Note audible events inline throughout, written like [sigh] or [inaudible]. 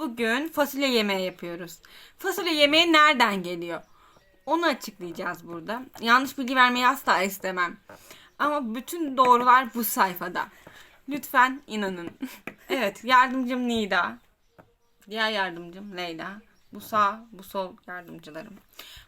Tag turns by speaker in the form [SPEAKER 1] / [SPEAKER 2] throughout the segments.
[SPEAKER 1] Bugün fasulye yemeği yapıyoruz. Fasulye yemeği nereden geliyor? Onu açıklayacağız burada. Yanlış bilgi vermeyi asla istemem. Ama bütün doğrular bu sayfada. Lütfen inanın. [laughs] evet yardımcım Nida. Diğer yardımcım Leyla. Bu sağ, bu sol yardımcılarım.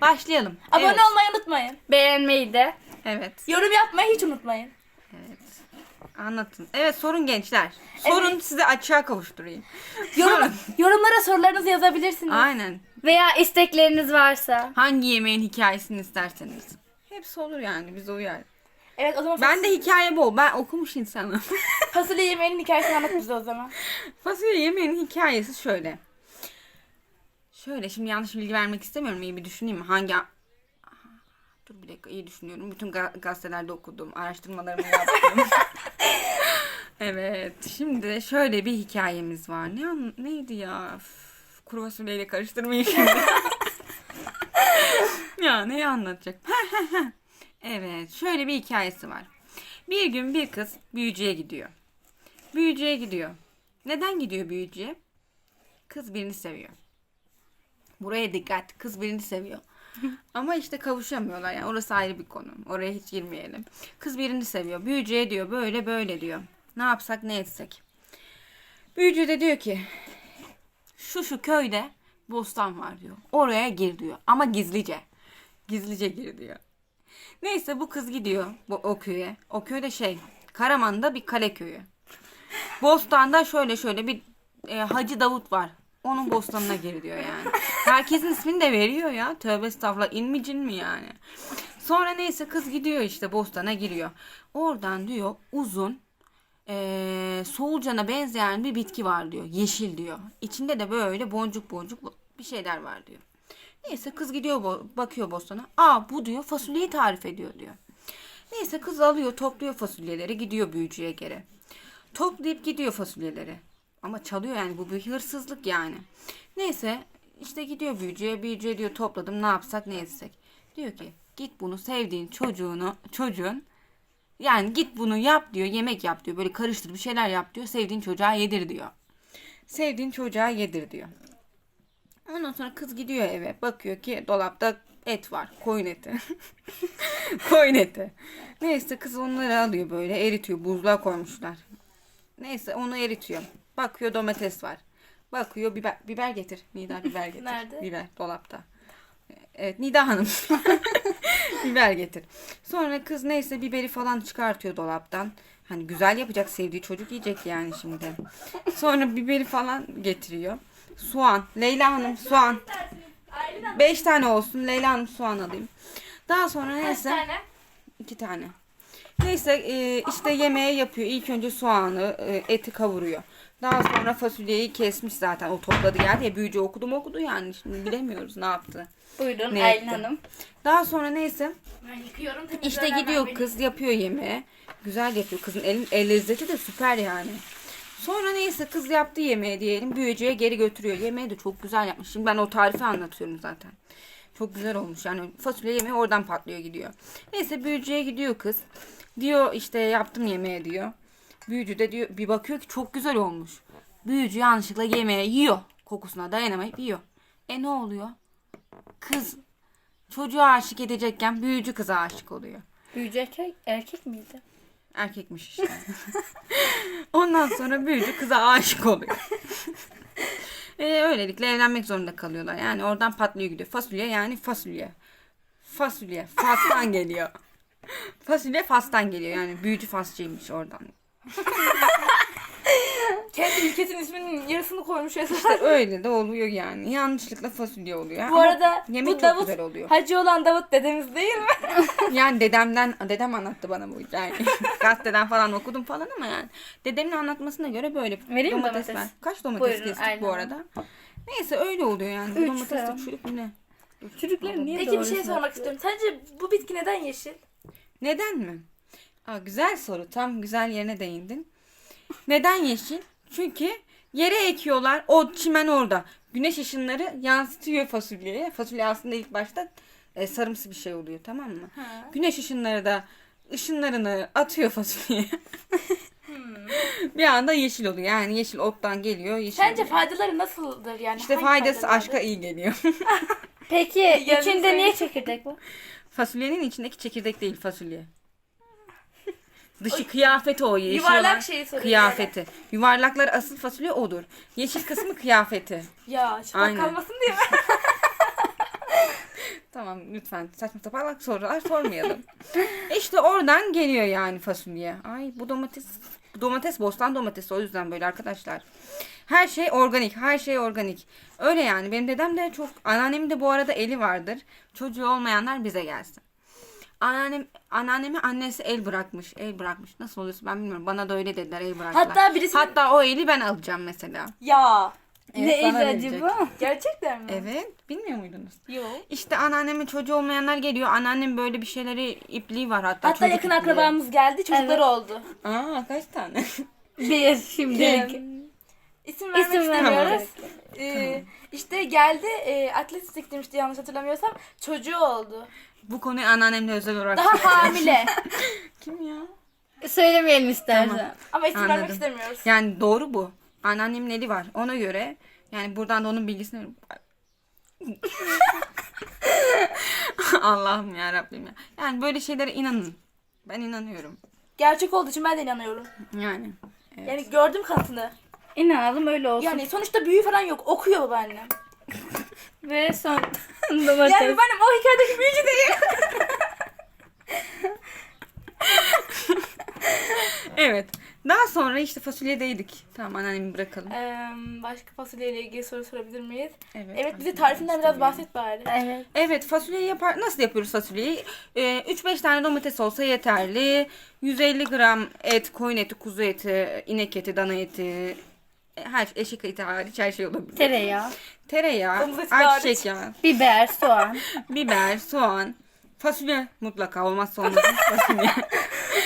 [SPEAKER 1] Başlayalım.
[SPEAKER 2] Abone
[SPEAKER 1] evet.
[SPEAKER 2] olmayı unutmayın.
[SPEAKER 3] Beğenmeyi de.
[SPEAKER 1] Evet.
[SPEAKER 2] Yorum yapmayı hiç unutmayın.
[SPEAKER 1] Evet. Anlatın. Evet sorun gençler. Sorun size açığa kavuşturayım. [laughs]
[SPEAKER 2] Yorum, yorumlara sorularınızı yazabilirsiniz.
[SPEAKER 1] Aynen.
[SPEAKER 3] Veya istekleriniz varsa.
[SPEAKER 1] Hangi yemeğin hikayesini isterseniz. Hepsi olur yani bize uyar.
[SPEAKER 2] Evet o zaman
[SPEAKER 1] Ben de hikaye bol. Ben okumuş insanım. [laughs]
[SPEAKER 2] fasulye yemeğinin hikayesini anlat bize o zaman.
[SPEAKER 1] Fasulye yemeğinin hikayesi şöyle. Şöyle şimdi yanlış bilgi vermek istemiyorum. İyi bir düşüneyim. Hangi... Dur bir dakika iyi düşünüyorum. Bütün ga- gazetelerde okudum. Araştırmalarımı yaptım. [laughs] evet. Şimdi şöyle bir hikayemiz var. Ne an- neydi ya? Üf, kuru fasulyeyle karıştırmayın şimdi. [laughs] ya neyi anlatacak? evet. Şöyle bir hikayesi var. Bir gün bir kız büyücüye gidiyor. Büyücüye gidiyor. Neden gidiyor büyücüye? Kız birini seviyor. Buraya dikkat. Kız birini seviyor. Ama işte kavuşamıyorlar. Yani orası ayrı bir konu. Oraya hiç girmeyelim. Kız birini seviyor. Büyücüye diyor böyle böyle diyor. Ne yapsak ne etsek. Büyücü de diyor ki şu şu köyde bostan var diyor. Oraya gir diyor. Ama gizlice. Gizlice gir diyor. Neyse bu kız gidiyor bu, o köye. O köyde şey Karaman'da bir kale köyü. Bostan'da şöyle şöyle bir e, Hacı Davut var. Onun bostanına gir diyor yani. Herkesin ismini de veriyor ya. Tövbe estağfurullah. İlmicin mi yani? Sonra neyse kız gidiyor işte bostana giriyor. Oradan diyor uzun e, soğulcana benzeyen bir bitki var diyor. Yeşil diyor. İçinde de böyle boncuk boncuk bir şeyler var diyor. Neyse kız gidiyor bakıyor bostana. Aa bu diyor fasulyeyi tarif ediyor diyor. Neyse kız alıyor topluyor fasulyeleri gidiyor büyücüye geri. Toplayıp gidiyor fasulyeleri. Ama çalıyor yani bu bir hırsızlık yani. Neyse işte gidiyor büyücüye. Büyücüye diyor topladım ne yapsak ne etsek. Diyor ki git bunu sevdiğin çocuğunu çocuğun yani git bunu yap diyor yemek yap diyor. Böyle karıştır bir şeyler yap diyor. Sevdiğin çocuğa yedir diyor. Sevdiğin çocuğa yedir diyor. Ondan sonra kız gidiyor eve. Bakıyor ki dolapta et var. Koyun eti. [laughs] koyun eti. Neyse kız onları alıyor böyle eritiyor. Buzluğa koymuşlar. Neyse onu eritiyor. Bakıyor domates var. Bakıyor biber, biber getir. Nida biber getir.
[SPEAKER 2] Nerede?
[SPEAKER 1] Biber dolapta. Evet Nida Hanım. [laughs] biber getir. Sonra kız neyse biberi falan çıkartıyor dolaptan. Hani güzel yapacak sevdiği çocuk yiyecek yani şimdi. Sonra biberi falan getiriyor. Soğan. Leyla Hanım soğan. Beş tane olsun. Leyla Hanım soğan alayım. Daha sonra neyse.
[SPEAKER 2] tane?
[SPEAKER 1] iki tane. Neyse e, işte yemeği yapıyor. İlk önce soğanı, e, eti kavuruyor. Daha sonra fasulyeyi kesmiş zaten. O topladı geldi ya büyücü okudu mu okudu yani. Şimdi bilemiyoruz ne yaptı. [laughs]
[SPEAKER 3] Buyurun
[SPEAKER 1] Ne
[SPEAKER 3] Aylin? Hanım.
[SPEAKER 1] Daha sonra neyse
[SPEAKER 2] Ben yıkıyorum.
[SPEAKER 1] işte gidiyor kız yapıyor yemeği. Güzel yapıyor. Kızın elin el lezzeti de süper yani. Sonra neyse kız yaptı yemeği diyelim. Büyücüye geri götürüyor. Yemeği de çok güzel yapmış. Şimdi ben o tarifi anlatıyorum zaten. Çok güzel olmuş. Yani fasulye yemeği oradan patlıyor gidiyor. Neyse büyücüye gidiyor kız. Diyor işte yaptım yemeği diyor. Büyücü de diyor bir bakıyor ki çok güzel olmuş. Büyücü yanlışlıkla yemeği yiyor. Kokusuna dayanamayıp yiyor. E ne oluyor? Kız çocuğa aşık edecekken büyücü kıza aşık oluyor.
[SPEAKER 3] Büyücü erkek, erkek miydi?
[SPEAKER 1] Erkekmiş işte. [laughs] Ondan sonra büyücü kıza aşık oluyor. [laughs] e, öylelikle evlenmek zorunda kalıyorlar. Yani oradan patlıyor gidiyor. Fasulye yani fasulye. Fasulye. Fas'tan geliyor. [laughs] Fasulye Fas'tan geliyor. Yani büyücü Fasçıymış oradan. [laughs]
[SPEAKER 2] Kendi ülkesinin isminin yarısını koymuş ya.
[SPEAKER 1] İşte öyle de oluyor yani. Yanlışlıkla fasulye oluyor.
[SPEAKER 2] Bu
[SPEAKER 1] Ama
[SPEAKER 2] arada
[SPEAKER 1] yemek
[SPEAKER 2] bu
[SPEAKER 1] çok
[SPEAKER 2] Davut
[SPEAKER 1] güzel oluyor.
[SPEAKER 2] hacı olan Davut dedemiz değil mi? [laughs]
[SPEAKER 1] Yani dedemden dedem anlattı bana bu hikayeyi. [laughs] Gazeteden falan okudum falan ama yani dedemin anlatmasına göre böyle
[SPEAKER 3] Vereyim mi
[SPEAKER 1] domates,
[SPEAKER 3] domates?
[SPEAKER 1] Kaç domates
[SPEAKER 3] Buyurun,
[SPEAKER 1] kestik
[SPEAKER 3] aynen.
[SPEAKER 1] bu arada? Neyse öyle oluyor yani.
[SPEAKER 3] Üç
[SPEAKER 1] domates de
[SPEAKER 3] falan.
[SPEAKER 1] çürük mü ne?
[SPEAKER 3] Çocuklar niye
[SPEAKER 2] Peki bir şey sormak istiyorum. Sence bu bitki neden yeşil?
[SPEAKER 1] Neden mi? Aa, güzel soru. Tam güzel yerine değindin. Neden yeşil? Çünkü yere ekiyorlar. O çimen orada. Güneş ışınları yansıtıyor fasulyeye. Fasulye aslında ilk başta e, sarımsı bir şey oluyor tamam mı?
[SPEAKER 2] Ha.
[SPEAKER 1] Güneş ışınları da ışınlarını atıyor fasulyeye. [laughs] bir anda yeşil oluyor. Yani yeşil ottan geliyor. Yeşil
[SPEAKER 2] Sence
[SPEAKER 1] oluyor.
[SPEAKER 2] faydaları nasıldır yani?
[SPEAKER 1] İşte
[SPEAKER 2] Hangi
[SPEAKER 1] faydası
[SPEAKER 2] faydaları?
[SPEAKER 1] aşka iyi geliyor. [laughs]
[SPEAKER 3] Peki içinde niye çekirdek var?
[SPEAKER 1] Fasulyenin içindeki çekirdek değil fasulye. Dışı kıyafeti o yeşil
[SPEAKER 2] Yuvarlak
[SPEAKER 1] olan
[SPEAKER 2] şeyi soruyor
[SPEAKER 1] Kıyafeti. Yuvarlaklar asıl fasulye odur. Yeşil kısmı kıyafeti.
[SPEAKER 2] Ya çıplak
[SPEAKER 1] Aynen.
[SPEAKER 2] kalmasın diye mi? [laughs]
[SPEAKER 1] Tamam lütfen saçma sapan sorular sormayalım. işte oradan geliyor yani fasulye. Ay bu domates bu domates bostan domatesi o yüzden böyle arkadaşlar. Her şey organik, her şey organik. Öyle yani benim dedem de çok anneannemin de bu arada eli vardır. Çocuğu olmayanlar bize gelsin. Anneannem, anneanneme annesi el bırakmış. El bırakmış. Nasıl oluyorsa ben bilmiyorum. Bana da öyle dediler el bıraktılar.
[SPEAKER 2] Hatta birisi...
[SPEAKER 1] Hatta o eli ben alacağım mesela.
[SPEAKER 2] Ya.
[SPEAKER 1] Evet,
[SPEAKER 3] ne
[SPEAKER 1] verecek.
[SPEAKER 3] bu? [laughs]
[SPEAKER 2] Gerçekten mi?
[SPEAKER 1] Evet. Bilmiyor muydunuz?
[SPEAKER 2] Yok.
[SPEAKER 1] İşte anneannemin çocuğu olmayanlar geliyor. Anneannem böyle bir şeyleri ipliği var hatta.
[SPEAKER 2] Hatta yakın
[SPEAKER 1] ipliği.
[SPEAKER 2] akrabamız geldi çocukları
[SPEAKER 3] Evet.
[SPEAKER 2] oldu.
[SPEAKER 1] Aa kaç tane? [laughs]
[SPEAKER 3] Bir şimdi.
[SPEAKER 2] İsim vermek
[SPEAKER 3] İsim
[SPEAKER 2] istemiyoruz.
[SPEAKER 3] vermiyoruz.
[SPEAKER 2] Ee, işte geldi e, atletik demişti yanlış hatırlamıyorsam çocuğu oldu.
[SPEAKER 1] Bu konuyu anneannemle özel olarak.
[SPEAKER 2] Daha hamile. [laughs]
[SPEAKER 1] Kim ya?
[SPEAKER 3] Söylemeyelim istersen.
[SPEAKER 1] Tamam.
[SPEAKER 2] Ama isim vermek
[SPEAKER 1] Anladım.
[SPEAKER 2] istemiyoruz.
[SPEAKER 1] Yani doğru bu. Anneannemin eli var. Ona göre yani buradan da onun bilgisini. [laughs] Allah'ım ya Rabbim ya. Yani böyle şeylere inanın. Ben inanıyorum.
[SPEAKER 2] Gerçek olduğu için ben de inanıyorum.
[SPEAKER 1] Yani. Evet.
[SPEAKER 2] Yani gördüm kanıtını.
[SPEAKER 3] İnanalım öyle olsun.
[SPEAKER 2] Yani sonuçta büyü falan yok. Okuyor babaannem. [laughs]
[SPEAKER 3] Ve son
[SPEAKER 2] Yani
[SPEAKER 3] domates.
[SPEAKER 2] babaannem o hikayedeki büyücü değil.
[SPEAKER 1] Evet. Daha sonra işte fasulyedeydik. Tamam anneannemi bırakalım.
[SPEAKER 2] Ee, başka fasulyeyle ilgili soru sorabilir miyiz?
[SPEAKER 1] Evet.
[SPEAKER 2] Evet bize tarifinden biraz bahset bari.
[SPEAKER 3] Evet.
[SPEAKER 1] Evet fasulyeyi yapar. Nasıl yapıyoruz fasulyeyi? Ee, 3-5 tane domates olsa yeterli. 150 gram et, koyun eti, kuzu eti, inek eti, dana eti, her eşek eti hariç her şey olabilir.
[SPEAKER 3] Tereyağı,
[SPEAKER 1] Tereyağı,
[SPEAKER 2] Domuz eti
[SPEAKER 1] ayçiçek
[SPEAKER 2] hariç.
[SPEAKER 1] yağı,
[SPEAKER 3] biber, soğan. [laughs]
[SPEAKER 1] biber, soğan, fasulye mutlaka olmazsa olmaz [laughs] fasulye.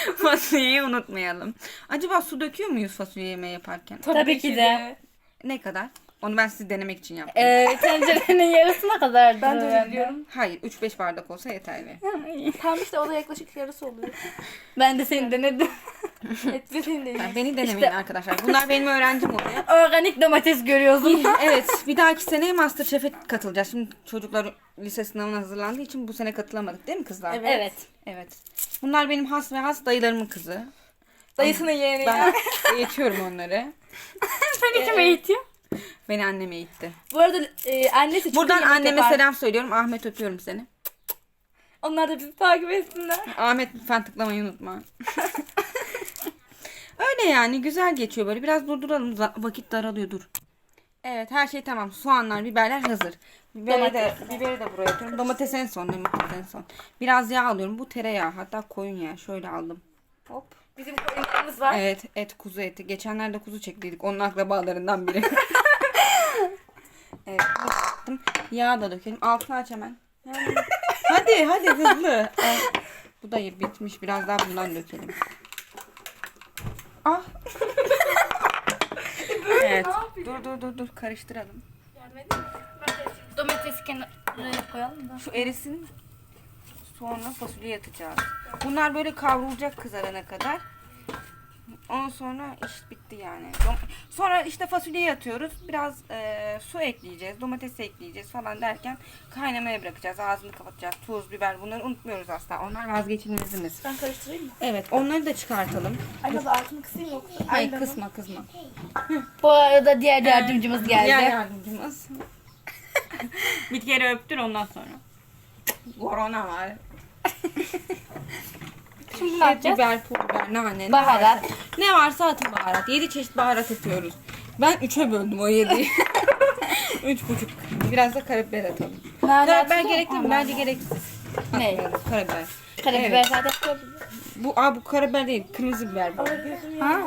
[SPEAKER 1] [laughs] Fasulyeyi unutmayalım. Acaba su döküyor muyuz fasulye yemeği yaparken?
[SPEAKER 3] Tabii ki de.
[SPEAKER 1] Ne kadar? Onu ben sizi denemek için yaptım.
[SPEAKER 3] Ee, tencerenin [laughs] yarısına kadar.
[SPEAKER 2] Ben de öyle biliyorum.
[SPEAKER 1] Hayır 3-5 bardak olsa yeterli.
[SPEAKER 2] Tam işte o da yaklaşık yarısı oluyor.
[SPEAKER 3] Ben de seni denedim.
[SPEAKER 2] Evet bir senin de
[SPEAKER 1] Yani beni denemeyin arkadaşlar. Bunlar benim öğrencim oluyor. [laughs]
[SPEAKER 3] Organik domates görüyorsun. [laughs]
[SPEAKER 1] evet bir dahaki sene Masterchef'e katılacağız. Şimdi çocuklar lise sınavına hazırlandığı için bu sene katılamadık değil mi kızlar?
[SPEAKER 2] Evet.
[SPEAKER 3] evet.
[SPEAKER 1] Evet. Bunlar benim has ve has dayılarımın kızı.
[SPEAKER 2] Dayısının yeğeni
[SPEAKER 1] Ben eğitiyorum onları.
[SPEAKER 3] Sen kim eğitiyor?
[SPEAKER 1] Beni annem eğitti.
[SPEAKER 2] Bu arada e, annesi çok
[SPEAKER 1] Buradan
[SPEAKER 2] iyi yemek
[SPEAKER 1] anneme
[SPEAKER 2] yapar.
[SPEAKER 1] selam söylüyorum. Ahmet öpüyorum seni.
[SPEAKER 2] Onlar da bizi takip etsinler.
[SPEAKER 1] Ahmet lütfen tıklamayı unutma. [laughs] Öyle yani güzel geçiyor böyle. Biraz durduralım. za- Vakit daralıyor dur. Evet her şey tamam. Soğanlar, biberler hazır. Biberi de, biberi de buraya atıyorum. Domates en son, domates en son. Biraz yağ alıyorum. Bu tereyağı hatta koyun yağı. Şöyle aldım. Hop.
[SPEAKER 2] Bizim koyunlarımız var.
[SPEAKER 1] Evet et kuzu eti. Geçenlerde kuzu çektiydik. Onun akrabalarından biri. [laughs] evet attım. Yağ da dökelim. Altını aç hemen. hadi hadi hızlı. Ay, bu da bitmiş. Biraz daha bundan dökelim. Ah. [laughs] evet. Dur dur dur dur karıştıralım.
[SPEAKER 3] Domatesi kenara koyalım da.
[SPEAKER 1] Şu erisin. Sonra fasulye atacağız. Bunlar böyle kavrulacak kızarana kadar. Ondan sonra iş bitti yani. Sonra işte fasulyeyi atıyoruz. Biraz e, su ekleyeceğiz. Domates ekleyeceğiz falan derken kaynamaya bırakacağız. Ağzını kapatacağız. Tuz, biber bunları unutmuyoruz asla. Onlar vazgeçilmezimiz.
[SPEAKER 2] Ben karıştırayım mı?
[SPEAKER 1] Evet onları da çıkartalım.
[SPEAKER 2] Nasıl altını kısayım yoksa?
[SPEAKER 1] Hayır
[SPEAKER 2] Ay,
[SPEAKER 1] kısma kısma. [laughs]
[SPEAKER 3] Bu arada diğer yardımcımız geldi.
[SPEAKER 1] Diğer yardımcımız. [laughs] Bir kere öptür ondan sonra. Korona var. [laughs]
[SPEAKER 3] Şimdi ne
[SPEAKER 1] Et,
[SPEAKER 3] yapacağız?
[SPEAKER 1] biber, pul biber, nane. ne
[SPEAKER 3] Baharat.
[SPEAKER 1] varsa- Ne varsa atın baharat. 7 çeşit baharat atıyoruz. Ben 3'e böldüm o 7'yi. 3,5. [laughs] Biraz da karabiber atalım. Karabiber gerekli mi? Bence gereksiz.
[SPEAKER 3] Ne?
[SPEAKER 1] Atmıyoruz, Karabiber.
[SPEAKER 3] Karabiber
[SPEAKER 1] Evet.
[SPEAKER 3] zaten koyabiliriz.
[SPEAKER 1] Bu, aa, bu karabiber değil. Kırmızı biber bu.
[SPEAKER 3] Ha?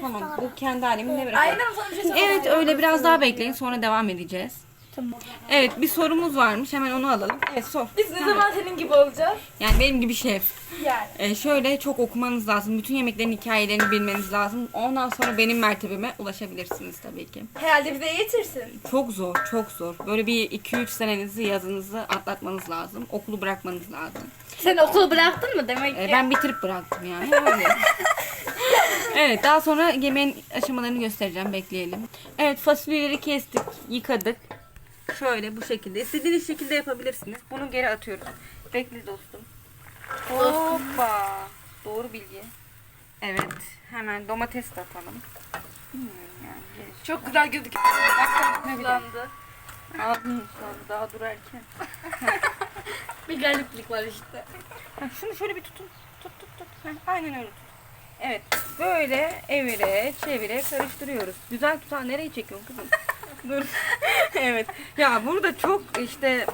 [SPEAKER 1] Tamam. Bu kendi haliminde bırakalım.
[SPEAKER 2] Aynen sana bir şey.
[SPEAKER 1] Evet öyle biraz daha bekleyin. Sonra devam edeceğiz.
[SPEAKER 3] Tamam.
[SPEAKER 1] Evet bir sorumuz varmış. Hemen onu alalım. Evet sor.
[SPEAKER 2] Biz ne zaman senin gibi olacağız?
[SPEAKER 1] Yani benim gibi şef.
[SPEAKER 2] Yani.
[SPEAKER 1] Ee, şöyle çok okumanız lazım. Bütün yemeklerin hikayelerini bilmeniz lazım. Ondan sonra benim mertebeme ulaşabilirsiniz tabii ki.
[SPEAKER 2] Herhalde bize yetirsin.
[SPEAKER 1] Çok zor, çok zor. Böyle bir 2-3 senenizi, yazınızı atlatmanız lazım. Okulu bırakmanız lazım.
[SPEAKER 3] Sen okulu bıraktın mı demek ki?
[SPEAKER 1] Ee, ben bitirip bıraktım yani. Öyle. [laughs] Evet daha sonra yemeğin aşamalarını göstereceğim. Bekleyelim. Evet fasulyeleri kestik, yıkadık. Şöyle bu şekilde. İstediğiniz şekilde yapabilirsiniz. Bunu geri atıyoruz. Bekle dostum. Hoppa. Doğru bilgi. Evet. Hemen domates de atalım. Bilmiyorum yani.
[SPEAKER 2] Çok güzel gözüküyor. Kullandı.
[SPEAKER 1] Ağzım ıslandı daha dur erken. [laughs]
[SPEAKER 3] Bir gariplik var işte.
[SPEAKER 1] Şunu şöyle bir tutun. Tut tut tut. Heh, aynen öyle tut. Evet. Böyle evire çevire karıştırıyoruz. Güzel tutan nereye çekiyorsun kızım? Dur. [laughs] evet. Ya burada çok işte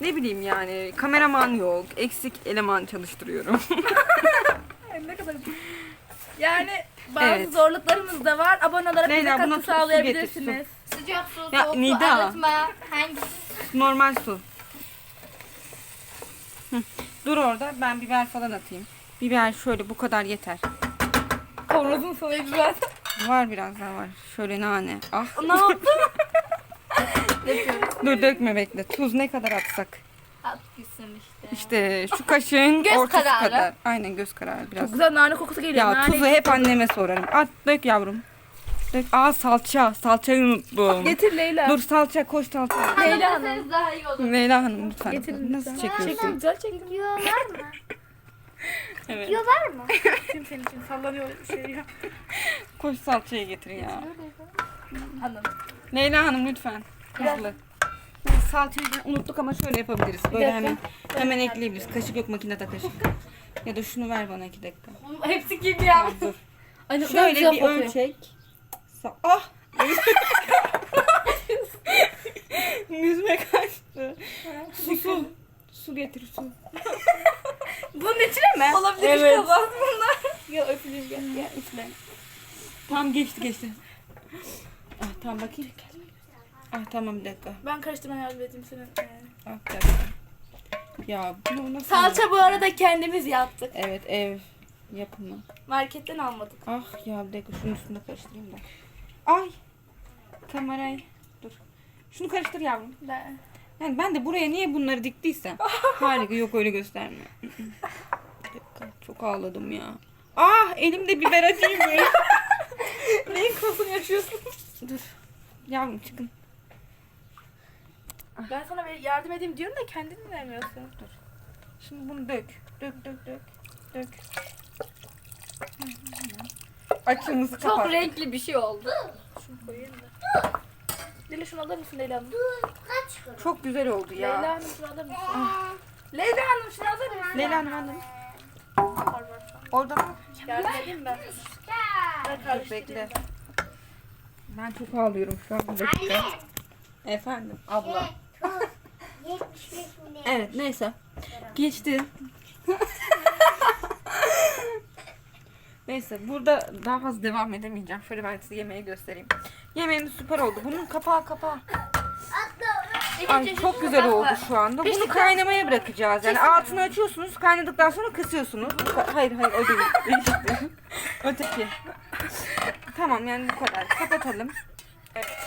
[SPEAKER 1] ne bileyim yani kameraman yok. Eksik eleman çalıştırıyorum. [laughs]
[SPEAKER 2] Ne kadar Yani bazı
[SPEAKER 1] Evet.
[SPEAKER 2] zorluklarımız da var. Abone olarak
[SPEAKER 1] Leyla,
[SPEAKER 2] bize
[SPEAKER 1] buna
[SPEAKER 2] katkı
[SPEAKER 1] su- su
[SPEAKER 2] sağlayabilirsiniz.
[SPEAKER 3] Sıcak su,
[SPEAKER 1] Ya,
[SPEAKER 3] soğuk su,
[SPEAKER 1] Nida.
[SPEAKER 3] arıtma. Hangisi?
[SPEAKER 1] Normal su. Hı. Dur orada ben biber falan atayım. Biber şöyle bu kadar yeter.
[SPEAKER 2] Kavrulun sonuydu zaten.
[SPEAKER 1] Var biraz daha var. Şöyle nane. Ah.
[SPEAKER 2] ne yaptın? [laughs]
[SPEAKER 1] Dur dökme bekle. Tuz ne kadar atsak?
[SPEAKER 3] At gitsin işte.
[SPEAKER 1] İşte şu kaşığın
[SPEAKER 3] Göz
[SPEAKER 1] ortası
[SPEAKER 3] kararı.
[SPEAKER 1] kadar. Aynen göz kararı biraz.
[SPEAKER 2] Çok güzel nane kokusu geliyor.
[SPEAKER 1] Ya
[SPEAKER 2] nane
[SPEAKER 1] tuzu hep anneme sorarım. At dök yavrum. Dök. Aa salça. Salçayı unuttum.
[SPEAKER 2] Getir Leyla.
[SPEAKER 1] Dur salça koş salça.
[SPEAKER 2] Leyla Hanım.
[SPEAKER 3] Hanım. daha iyi olur.
[SPEAKER 1] Leyla Hanım lütfen.
[SPEAKER 2] Getirin
[SPEAKER 1] Nasıl çekiyorsun?
[SPEAKER 2] Güzel.
[SPEAKER 3] Yiyorlar mı? [laughs]
[SPEAKER 1] Evet.
[SPEAKER 3] Yiyorlar mı?
[SPEAKER 2] Kim senin için sallanıyor şey ya. [laughs]
[SPEAKER 1] Koş salçayı getir ya.
[SPEAKER 2] Hanım.
[SPEAKER 1] Leyla Hanım lütfen. Hızlı. Salçayı da unuttuk ama şöyle yapabiliriz. Böyle
[SPEAKER 2] dakika.
[SPEAKER 1] hemen hemen ekleyebiliriz. Kaşık yok makinede kaşık. Ya da şunu ver bana iki dakika.
[SPEAKER 3] Hepsi gibi ya.
[SPEAKER 1] Dur.
[SPEAKER 2] Ay ne kadar
[SPEAKER 1] Şöyle
[SPEAKER 2] güzel
[SPEAKER 1] bir
[SPEAKER 2] kokuyor.
[SPEAKER 1] ölçek. Sa- ah! [laughs] Yüzme kaçtı. Su su. Su getir su. [laughs]
[SPEAKER 2] Bunun içine mi? Olabilir
[SPEAKER 1] Evet.
[SPEAKER 2] işte bunlar. Ya öpülür gel.
[SPEAKER 1] Ya üfle. Tamam geçti geçti. Ah tamam bakayım. Ah tamam bir dakika.
[SPEAKER 2] Ben karıştırmaya yardım senin. Ee,
[SPEAKER 1] Ah bir dakika. Ya bunu nasıl?
[SPEAKER 2] Salça bu arada kendimiz yaptık.
[SPEAKER 1] Evet ev yapımı.
[SPEAKER 2] Marketten almadık.
[SPEAKER 1] Ah ya bir dakika şunun üstünde karıştırayım da. Ay. Kamerayı. Dur. Şunu karıştır yavrum.
[SPEAKER 2] Ben.
[SPEAKER 1] Yani ben de buraya niye bunları diktiysem. Harika yok öyle gösterme. [laughs] Çok ağladım ya. Ah elimde biber atayım mı? [laughs] [laughs]
[SPEAKER 2] Neyin kafasını yaşıyorsun?
[SPEAKER 1] Dur. Yavrum çıkın.
[SPEAKER 2] Ben sana bir yardım edeyim diyorum da kendin mi vermiyorsun?
[SPEAKER 1] Dur. Şimdi bunu dök. Dök dök dök. Dök. Açığımızı
[SPEAKER 3] Çok
[SPEAKER 1] kapat.
[SPEAKER 3] renkli bir şey oldu.
[SPEAKER 2] Şunu koyayım da. Leyla şunu alır mısın Leyla Hanım?
[SPEAKER 1] Çok güzel oldu ya.
[SPEAKER 2] Leyla Hanım şunu alır mısın? Leyla Hanım şunu alır mısın?
[SPEAKER 1] Leyla Hanım alın.
[SPEAKER 2] Var, var.
[SPEAKER 1] Orada mı?
[SPEAKER 2] Yardım edeyim ben.
[SPEAKER 1] Dur bekle.
[SPEAKER 2] ben.
[SPEAKER 1] Çok ağlıyorum şu an. Bir dakika. Efendim abla. Evet [laughs] neyse. Geçti. [laughs] neyse burada daha fazla devam edemeyeceğim. Şöyle ben size yemeği göstereyim. Yemeğimiz süper oldu. Bunun kapağı kapağı. Ay çok güzel oldu şu anda. Bunu kaynamaya bırakacağız. Yani altını açıyorsunuz. Kaynadıktan sonra kısıyorsunuz. Hayır hayır o değil. [laughs] Öteki. Tamam yani bu kadar. Kapatalım. Evet.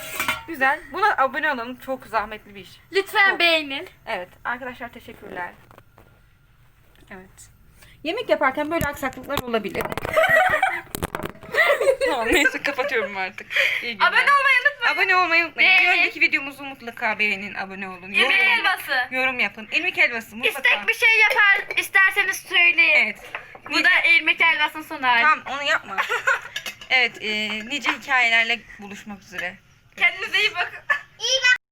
[SPEAKER 1] Güzel. Buna abone olalım. Çok zahmetli bir iş.
[SPEAKER 3] Lütfen beğenin.
[SPEAKER 1] Evet. Arkadaşlar teşekkürler. Evet. Yemek yaparken böyle aksaklıklar olabilir. [laughs] tamam neyse kapatıyorum artık. İyi günler.
[SPEAKER 2] Abone olmayı unutmayın.
[SPEAKER 1] Abone olmayı unutmayın. Bir
[SPEAKER 3] Beğenin.
[SPEAKER 1] önceki videomuzu mutlaka beğenin. Abone olun. Yorum,
[SPEAKER 3] helvası.
[SPEAKER 1] yorum yapın. İrmik helvası mutlaka.
[SPEAKER 3] İstek bir şey yapar isterseniz söyleyin.
[SPEAKER 1] Evet.
[SPEAKER 3] Bu da irmik helvasının son hali.
[SPEAKER 1] Tamam onu yapma. [laughs] Evet, e, nice hikayelerle buluşmak üzere.
[SPEAKER 2] Kendinize iyi bakın. İyi bak.